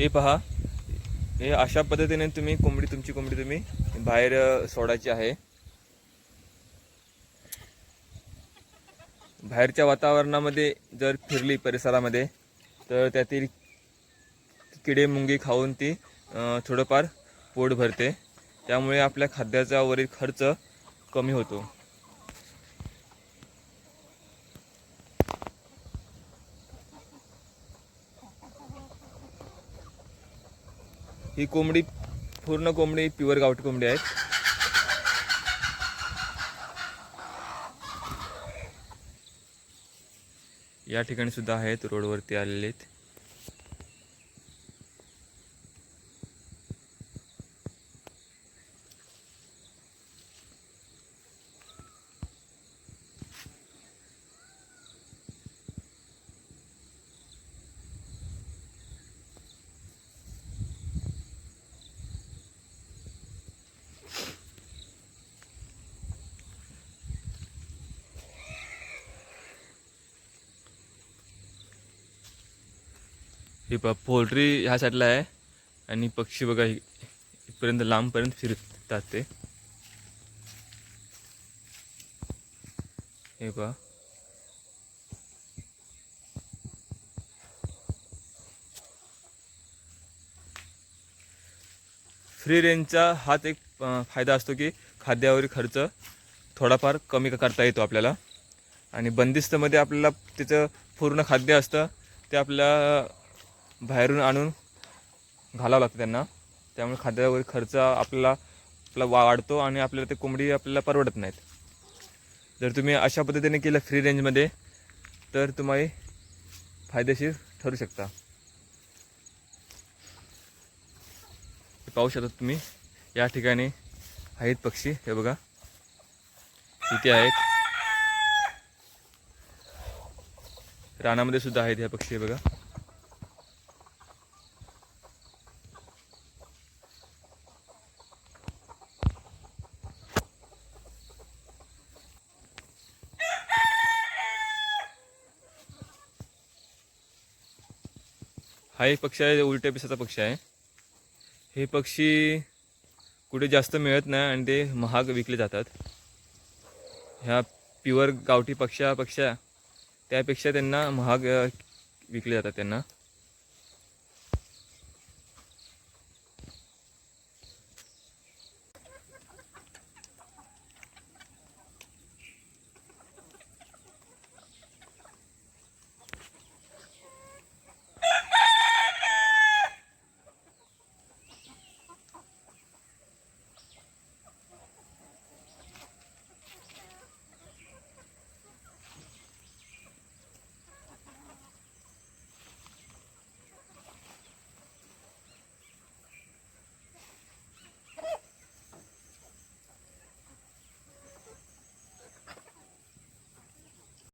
हे पहा. हे अशा पद्धतीने तुम्ही कोंबडी तुमची कोंबडी तुम्ही बाहेर सोडायची आहे. बाहेरच्या वातावरणामध्ये जर फिरली परिसरामध्ये तर त्यातील किडे मुंगी खाऊन ती थोडंफार पोट भरते. त्यामुळे आपल्या खाद्याचा वरील खर्च कमी होतो. ही कोंबडी पूर्ण कोंबडी प्युअर गावठी कोंबडी आहेत या ठिकाणी सुद्धा आहेत रोडवरती आलेले आहेत. हे पहा पोल्ट्री ह्या साईडला आहे. आणि पक्षी बघा इथपर्यंत लांबपर्यंत फिरतात ते. हे पहा. फ्री रेंजचा हाच एक फायदा असतो की खाद्यावरील खर्च थोडाफार कमी करता येतो आपल्याला. आणि बंदिस्तमध्ये आपल्याला त्याचं पूर्ण खाद्य असतं ते आपल्या बाहेरून आणून घालावं लागतं त्यांना. त्यामुळे खाद्यावर खर्च आपल्याला आपला वाढतो आणि आपल्याला ते कोंबडी आपल्याला परवडत नाहीत. जर तुम्ही अशा पद्धतीने केलं फ्री रेंजमध्ये तर तुम्ही फायदेशीर ठरू शकता. पाहू शकता तुम्ही या ठिकाणी आहेत पक्षी. हे बघा. इथे आहेत. रानामध्ये सुद्धा आहेत ह्या पक्षी हे बघा. हा एक पक्षी आहे उलट्या पिसाचा पक्षी आहे. हे पक्षी कुठे जास्त मिळत नाही आणि ते महाग विकले जातात. ह्या प्युअर गावठी पक्षा पक्षा त्यापेक्षा त्यांना महाग विकले जातात त्यांना.